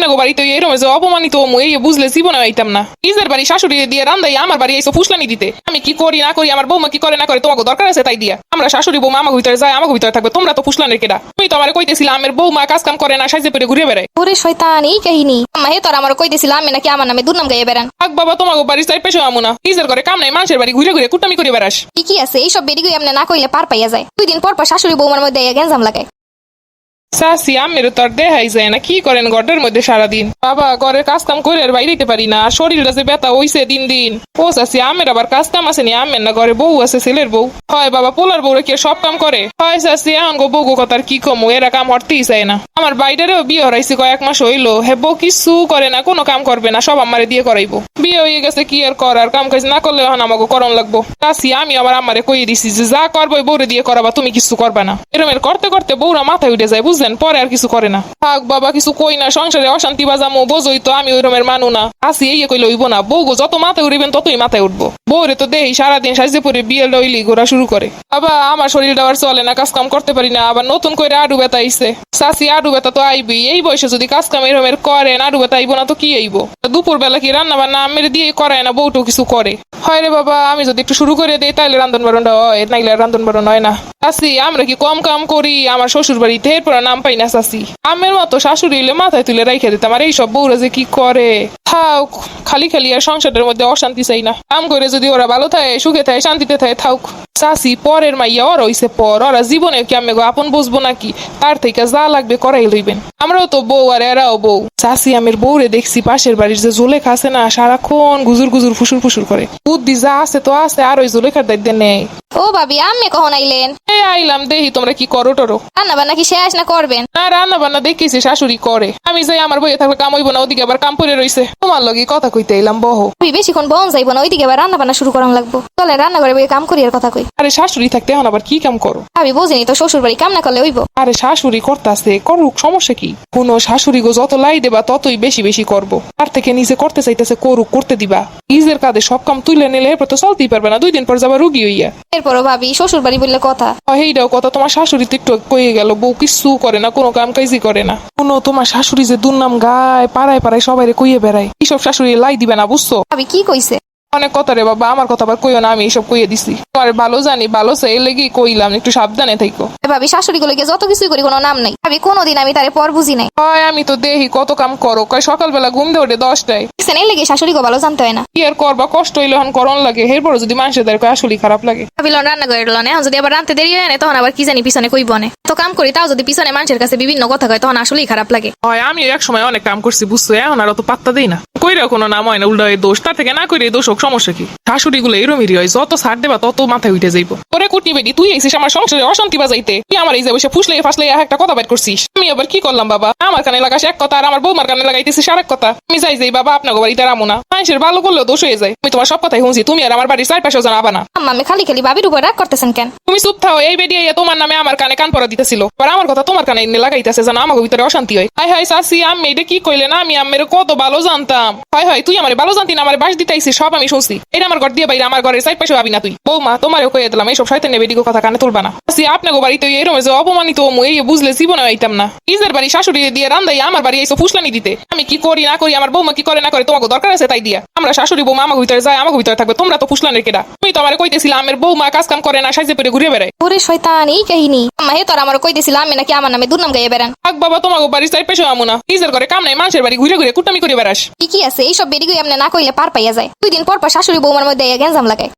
আপনাকে বাড়িতে এরকম যে অপমানিত হমু এই বুঝলে জীবনে আইতাম না। নিজের বাড়ি শাশুড়ি দিয়ে রান্দাই আমার বাড়ি এসে ফুসলানি দিতে। আমি কি করি না করি আমার বৌমা কি করে না করে তোমাকে দরকার আছে তাই দিয়া। আমরা শাশুড়ি বৌমা আমাকে ভিতরে যায় আমাকে ভিতরে থাকবে তোমরা তো ফুসলানের কেডা। তুমি তো আমার কইতেছিলা আমার বৌমা কাজ কাম করে না সাজে পেরে ঘুরে বেড়ায়। ওরে শয়তান এই কাহিনী। আম্মা হে তোর আমার কইতেছিল আমি নাকি আমার নামে দুর্নাম গাইয়ে বেড়ান। থাক বাবা তোমাকে বাড়ি চাই পেশো আমু না। নিজের ঘরে কাম নাই মানুষের বাড়ি ঘুরে ঘুরে কুটামি করে বেড়াস। ঠিকই আছে এইসব বেরিগুই আপনি না কইলে পার পাইয়া যায়। দুই দিন পর পর শাশুড়ি বৌমার মধ্যে গেঞ্জাম লাগায়। সাসি আমের তো আর যায় না। কি করেন ঘরের মধ্যে সারাদিন? বাবা, ঘরের কাজ কাম করে আর বাইরে পারি না। শরীরটা যে ব্যথা হইছে দিন দিন। ও সাসি আমের আবার কাজ কাম আছে নি? আমের না ঘরে বউ আছে, ছেলের বউ। হয় বাবা, পোলার বউরে কি সব কাম করে? হয় সাসি গো বউ গো কথার কি কমু? এরা কাম হরতেই চায় না। আমার বাইরেও বিয়ে হরাইছে কয়েক মাস হইল। হে বউ কিছু করে না, কোনো কাম করবে না, সব আমারে দিয়ে করাইবো। বিয়ে হয়ে গেছে, কি আর করার? কাম কাজ না করলে এখন আমাকে করণ লাগবো। সাসি আমি আবার আমারে কই দিছি যে যা করব বউরে দিয়ে করাবা, তুমি কিছু করবা না। এরমের করতে করতে বউরা মাথায় উঠে যায়, বুঝলেন? পরে আর কিছু করে না। থাক বাবা, কিছু কই না, সংসারে অশান্তি বাজামো, বোঝই তো, আমি ওই রমের মানু না। আসি এই কইলে হইব না। বউ গো, যত মাথায় উড়িবেন, ততই মাথায় উঠবো। বউরে তো দেই, সারাদিন সাজে পরে বিয়ে লইলি, ঘোরা শুরু করে। বাবা আমার শরীরটা আর চলে না কাজ কাম করতে পারি না, আবার নতুন করে আডু ব্যথা আইছে। সাসি আডু বেতা তো আইবি এই বয়সে যদি কাজ কাম এরমের করে আডু বেতা আইব না তো কি আইব? দুপুর বেলা কি রান্না বান্না মেরে দিয়ে করায় না বউটো কিছু করে? হয় রে বাবা, আমি যদি একটু শুরু করে দেই তাহলে রান্ধন বারণটা হয়, নাইলে রান্ধন বারণ হয় না। চাষি আমরা কি কম কাম করি? আমার শ্বশুর বাড়িতে এরপর নাম পাই না চাষি আমের মতো শাশুড়ি হইলে মাথায় তুলে রাইখে দিতাম, আর এইসব বউরা যে কি করে? থাক খালি খালি আর সংসারের মধ্যে অশান্তি চাই না। কাম করে যদি ওরা ভালো থাকে, সুখে থাকে, শান্তিতে থাকে থাক চাষি পরের মাইয়া ওর হইছে পর, ওরা জীবনে কি আমি আপন বুঝব নাকি? তার থেকে যা লাগবে করাই লইবেন। আমরাও তো বউ আর এরাও বউ। চাষি আমের বউরে দেখছি পাশের বাড়ির যে জোলেখা আছে না, সারাক্ষণ গুজুর গুজুর ফুসুর ফুসুর করে। বুদ্ধি যা আছে তো আছে আর ওই জোলেখার দায়িত্ব নেই ও ভাবি আম্মে কখন আইলেন? এই আইলাম দেখি তোমরা কি করো টরো? রান্না বান্না কি শেষ না করবেন? না রান্না বান্না দেখেছি শাশুড়ি করে। আমি যাই আমার বইয়ে থাকলে কাম হইব না ওদিকে আবার কাম পড়ে রইছে। তোমার লগে কথা কইতে এলাম বহ। ভাবি বেশিক্ষণ বন যাইবো না ওইদিকে আবার রান্না বান্না শুরু করান লাগবো। চলে রান্না করে বইয়ে কাম করি আর কথা কই। আরে শাশুড়ি থাকতে এখন আবার কি কাম করো? ভাবি বুঝিনি তো শ্বশুর বাড়ি কাম না করলে হইব। আরে শাশুড়ি করতাছে করুক সমস্যা কি? কোনো শাশুড়ি গো যত লাই দেবা ততই বেশি বেশি করব। তার থেকে নিজে করতে চাইতেছে করুক করতে দিবা। নিজের কাঁধে সব কাম তুলে নিলে এরপর তো চলতেই পারবে না দুই দিন পর যাবার রুগী হইয়া। এরপরও ভাবি শ্বশুর বাড়ি বললে কথা। এইটাও কথা তোমার শাশুড়ি তো একটু কয়ে গেল বউ কিছু করে না কোনো কাম কাজই করে না। কোনো তোমার শাশুড়ি যে দুর্নাম গায় পাড়ায় পাড়ায় সবাই কইয়ে বেড়ায়। এইসব শাশুড়ি লাই দিবে না বুঝছ? ভাবি কি কইছে? অনেক কথা রে বাবা আমার কথা আবার কইও না আমি এইসব কইয়ে দিছি। তোমার ভালো জানি ভালো সে লেগে কইলাম একটু সাবধানে থাইকো। এ ভাবি শাশুড়ি গুলো যত কিছুই করি কোনো নাম নাই। ভাবি কোনোদিন আমি তারে পর বুঝি নাই। হয় আমি তো দেখি কত কাম করো কয় সকালবেলা ঘুম দিয়ে ওঠে দশটায়। দেখছেন এই লেগে শাশুড়ি গো ভালো জানতে হয় না। কি আর করবা কষ্ট হইলে এখন করন লাগে। এরপর যদি মানুষের দ্বারা কয় আসলেই খারাপ লাগে। ভাবি লন রান্না করে লন এখন যদি আবার রান্তে দেরি হয় না তখন আবার কি জানি পিছনে কইব না। তো কাম করি তাও যদি পিছনে মানুষের কাছে বিভিন্ন কথা কয় তখন আসলেই খারাপ লাগে। হয় আমি এক সময় অনেক কাম করছি বুঝছ? এখন আর অত পাত্তা দেই না। কইরা কোনো নাম হয় না উল্টা দোষ। তার থেকে না করে দোষ হোক সমস্যা কি? শাশুড়ি গুলো এরমিরি হয় যত ছাড় দেবা তত মাথায় উঠে যাইবো। পরে কুটনি বেটি তুই এসিস আমার সংসারে অশান্তি বাজাইতে। তুই আমার এই যে বসে ফুসলে ফাসলে একটা কথা বের করছিস। আমি আবার কি করলাম বাবা? আমার কানে লাগাস এক কথা আর আমার বৌমার কানে লাগাইতেছিস আরেক কথা। আমি যাই যাই বাবা আপনার বাড়িতে রামু না। মানুষের ভালো করলেও দোষ হয়ে যায়। আমি তোমার সব কথাই শুনছি। তুমি আর আমার বাড়ির চারপাশেও জানাবা না। আম্মা আমি খালি খালি ভাবির উপর রাগ করতেছেন কেন? তুমি চুপ থাও। এই বেডিয়ে তোমার নামে আমার কানে কান পরা দিতেছিল। আর আমার কথা তোমার কানে এনে লাগাইতেছে জানো আমাকে ভিতরে অশান্তি হয়। হাই হাই সাসি আমি এটা কি কইলে না? আমি আমের কত ভালো জানতাম। হাই হাই তুই আমার ভালো জানতি না আমার বাস দিতেইছিস সব আমি শুনছি। এটা আমার ঘর দিয়ে বাইরে আমার ঘরের সাইড পাশে ভাবি না তুই। বৌমা তোমারও কয়ে দিলাম এইসব শয়তান বেডিগো কথা কানে তুলবা না। সাসি আপনাকে বাড়িতে এরম যে অপমানিত হমু এই বুঝলে জীবনে আইতাম না। নিজের বাড়ি শাশুড়ি দিয়ে রান্দাই আমার বাড়ি এইসব ফুসলানি দিতে। আমি কি করি না করি আমার বৌমা কি করে না করে তোমাকে দরকার আছে তাই দিয়া। আমরা শাশুড়ি বৌমা আমার ভিতরে যায় আমাকে ভিতরে থাকবে তোমরা তো ফুসলানের কেডা। তুমি তো আমার কইতেছিলাম আমার বৌমা কাজ কাম করে না সাজে পেরে ঘুরে বেড়ায়। ওরে শয়তান এই কাহিনী। আম্মা হে তোর আমার কইতেছিল আমি নাকি আমার নামে দুর্নাম গাইয়ে বেড়ান। থাক বাবা তোমাকে বাড়ির সাইড পেশো আমু না। নিজের ঘরে কাম নাই মানুষের বাড়ি ঘুরে ঘুরে কুটামি করে বেড়াস। ঠিকই আছে এইসব বেরিগুই আপনি না কইলে পার পাইয়া যায়। দুই দিন পর পর শাশুড়ি বৌমার মধ্যে গেঞ্জাম লাগায়।